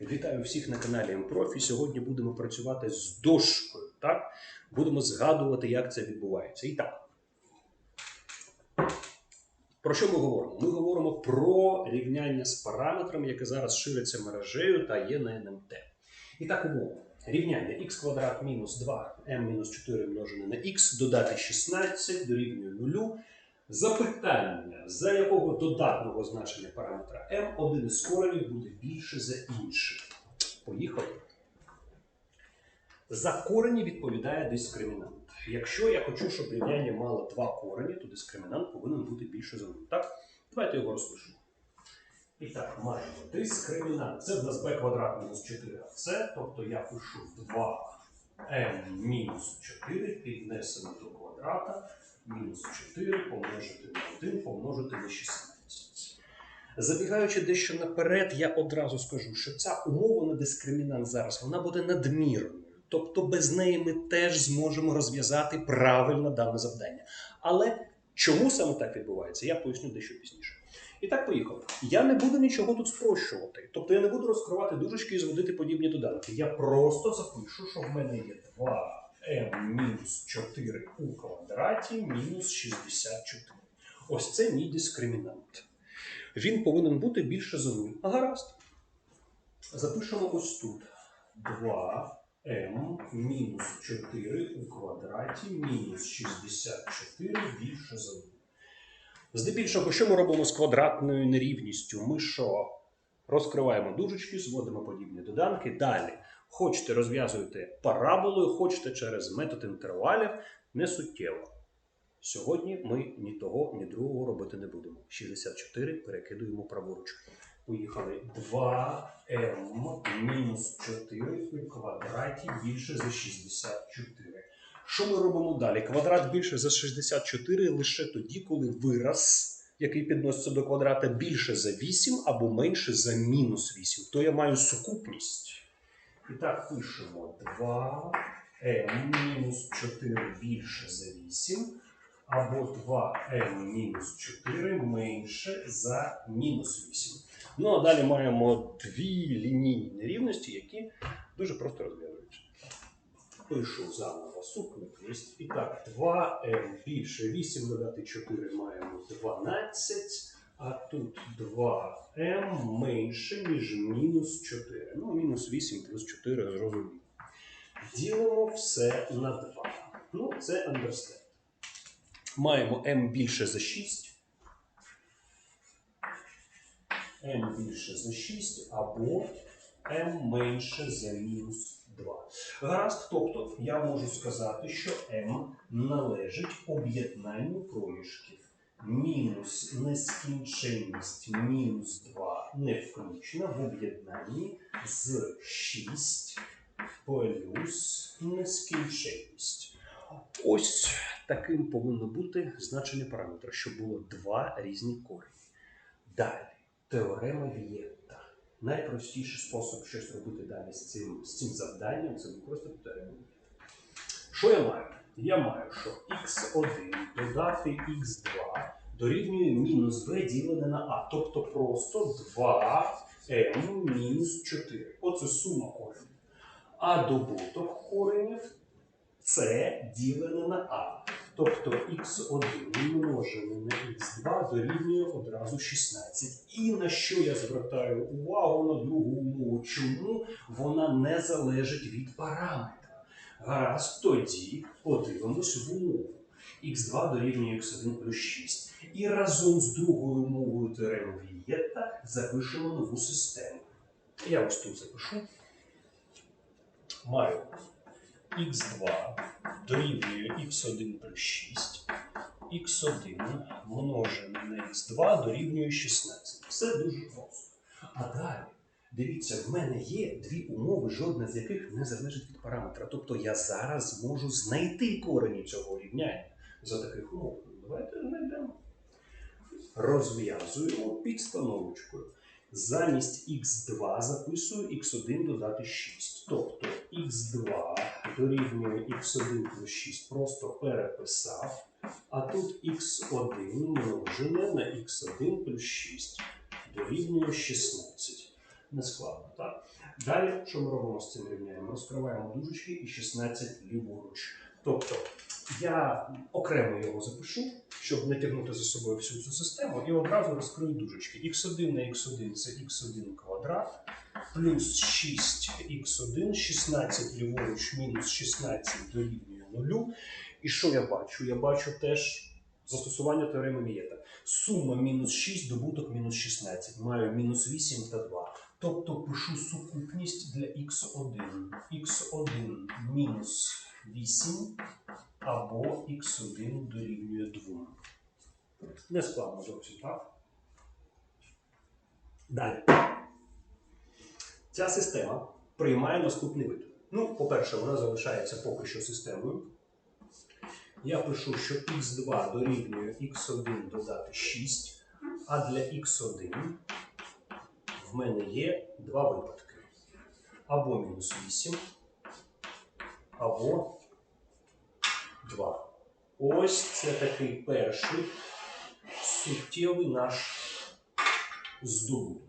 Вітаю всіх на каналі МПрофі. Сьогодні будемо працювати з дошкою. Так? Будемо згадувати, як це відбувається. І так. Про що ми говоримо? Ми говоримо про рівняння з параметрами, яке зараз шириться мережею та є на НМТ. І так умова. Рівняння х квадрат мінус 2 m мінус 4 множене на х додати 16 дорівнює 0. Запитання, за якого додатного значення параметра m один із коренів буде більше за інший. Поїхали. За корені відповідає дискримінант. Якщо я хочу, щоб рівняння мало два корені, то дискримінант повинен бути більше за 0. Так? Давайте його розпишемо. І так, маємо дискримінант. Це в нас b квадрат мінус 4 це, тобто я пишу 2m мінус 4 піднесено до квадрата мінус 4 помножити на 1 помножити на 16. Забігаючи дещо наперед, я одразу скажу, що ця умова на дискримінант зараз вона буде надмірною. Тобто без неї ми теж зможемо розв'язати правильно дане завдання. Але чому саме так відбувається, я поясню дещо пізніше. І так поїхав. Я не буду нічого тут спрощувати. Тобто я не буду розкривати дужечки і зводити подібні додатки. Я просто запишу, що в мене є два m-4 у квадраті мінус 64. Ось це мій дискримінант. Він повинен бути більше за 0. А Гаразд. Запишемо ось тут 2m мінус 4 у квадраті мінус 64 більше за 0. Здебільшого, що ми робимо з квадратною нерівністю? Ми що? Розкриваємо дужечки, зводимо подібні доданки. Далі Хочете розв'язуєте параболою, хочете через метод інтервалів, не суттєво. Сьогодні ми ні того, ні другого робити не будемо. 64 перекидуємо праворуч. Поїхали 2m мінус 4 у квадраті більше за 64. Що ми робимо далі? Квадрат більше за 64 лише тоді, коли вираз, який підноситься до квадрата, більше за 8 або менше за мінус 8. То я маю сукупність. І так пишемо 2m мінус 4 більше за 8, або 2m мінус 4 менше за мінус 8. Ну а далі маємо дві лінійні нерівності, які дуже просто розв'язуються. Пишу заново сукупність. І так, 2m більше 8 додати 4 маємо 12. А тут 2m менше, ніж мінус 4. Ну, мінус 8 плюс 4 зрозуміло. Ділимо все на 2. Ну, це understand. Маємо m більше за 6. m більше за 6 або m менше за мінус 2. Гаразд, тобто я можу сказати, що m належить об'єднанню проміжків мінус нескінченність мінус 2 не включена в об'єднанні з 6 плюс нескінченність. Ось таким повинно бути значення параметра, щоб було два різні корені. Далі, теорема Вієтта. Найпростіший спосіб щось робити далі з цим, з цим завданням це використати теорему Вієтта. Що я маю? Я маю, що x1 додати x2 дорівнює мінус b ділене на а. Тобто просто 2m мінус 4. Оце сума коренів. А добуток коренів це ділене на а. Тобто x1 множене на x2 дорівнює одразу 16. І на що я звертаю увагу на другу умову? Чому вона не залежить від параметра? Гаразд, тоді подивимось в умову. х2 дорівнює x1 плюс 6. І разом з другою умовою теореми Вієта запишемо нову систему. Я ось тут запишу. Маю х2 дорівнює x1 плюс 6. х1 множене на х2 дорівнює 16. Все дуже просто. А далі. Дивіться, в мене є дві умови, жодна з яких не залежить від параметра. Тобто я зараз можу знайти корені цього рівняння за таких умов. Давайте знайдемо. Розв'язуємо підстановочкою. Замість х2 записую х1 додати 6. Тобто х2 дорівнює х1 плюс 6 просто переписав. А тут х1 множене на х1 плюс 6 дорівнює 16. Не складно, так? Далі, що ми робимо з цим рівнянням? Розкриваємо дужечки і 16 ліворуч. Тобто я окремо його запишу, щоб не тягнути за собою всю цю систему, і одразу розкрию дужечки. х1 на х1 це х1 квадрат, плюс 6х1, 16 ліворуч, мінус 16 дорівнює 0. І що я бачу? Я бачу теж застосування теореми Мієта. Сума мінус 6, добуток мінус 16. Маю мінус 8 та 2. Тобто пишу сукупність для х1. х1 мінус 8 або х1 дорівнює 2. Не складно зовсім, так? Далі. Ця система приймає наступний вид. Ну, по-перше, вона залишається поки що системою. Я пишу, що х2 дорівнює х1 додати 6, а для х1 в мене є два випадки. Або мінус 8, або 2. Ось це такий перший суттєвий наш здобуток.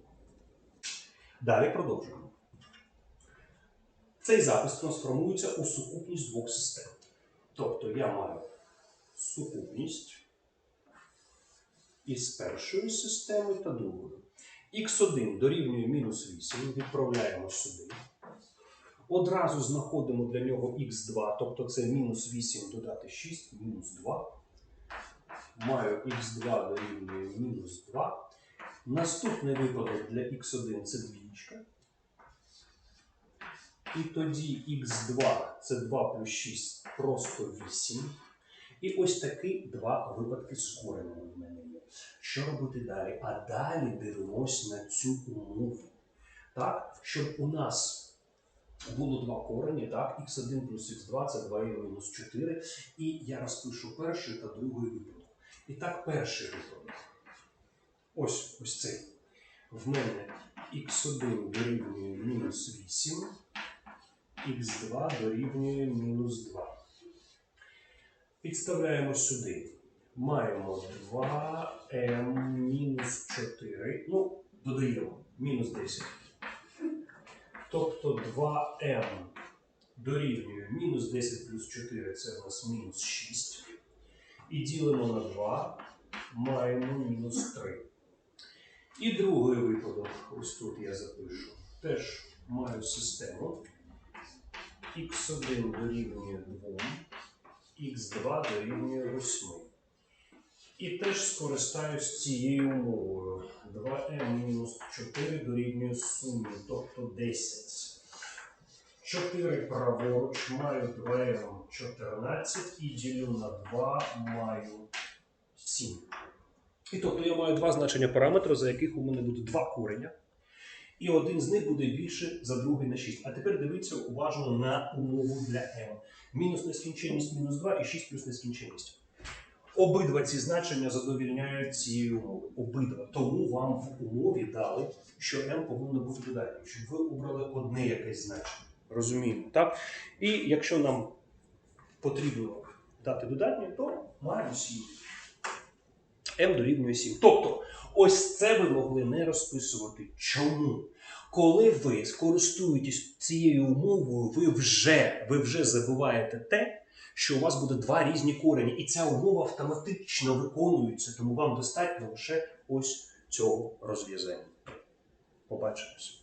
Далі продовжуємо. Цей запис трансформується у сукупність двох систем. Тобто я маю сукупність із першої системи та другої. Х1 дорівнює мінус 8, відправляємо сюди. Одразу знаходимо для нього х2, тобто це мінус 8 додати 6, мінус 2. Маю х2 дорівнює мінус 2. Наступний випадок для х1 це двічка. І тоді х2 це 2 плюс 6 просто 8. І ось такі два випадки з коренем в мене є. Що робити далі? А далі дивимось на цю умову. Так, щоб у нас було два корені, так, х1 плюс х2 це 2 і мінус 4. І я розпишу перший та другий випадок. І так, перший випадок. Ось ось цей. В мене х1 дорівнює мінус 8, х2 дорівнює мінус 2. Підставляємо сюди. Маємо 2m мінус 4. Ну, додаємо мінус 10. Тобто 2m дорівнює мінус 10 плюс 4 це у нас мінус 6. І ділимо на 2, маємо мінус 3. І другий випадок, ось тут я запишу, теж маю систему. х1 дорівнює 2, х2 дорівнює 8. І теж скористаюсь цією умовою. 2m мінус 4 дорівнює сумі, тобто 10. 4 праворуч маю 2m 14 і ділю на 2 маю 7. І тобто я маю два значення параметру, за яких у мене буде два кореня. І один з них буде більше за другий на 6. А тепер дивіться уважно на умову для m. Мінус нескінченність мінус 2 і 6 плюс нескінченність. Обидва ці значення задовільняють цієї умови. Обидва. Тому вам в умові дали, що m повинно бути додатнім, щоб ви обрали одне якесь значення. Розуміємо, так? І якщо нам потрібно дати додатнє, то маємо 7. m дорівнює 7. Тобто, ось це ви могли не розписувати. Чому? Коли ви скористуєтесь цією умовою, ви вже, ви вже забуваєте те, що у вас буде два різні корені, і ця умова автоматично виконується, тому вам достатньо лише ось цього розв'язання. Побачимось.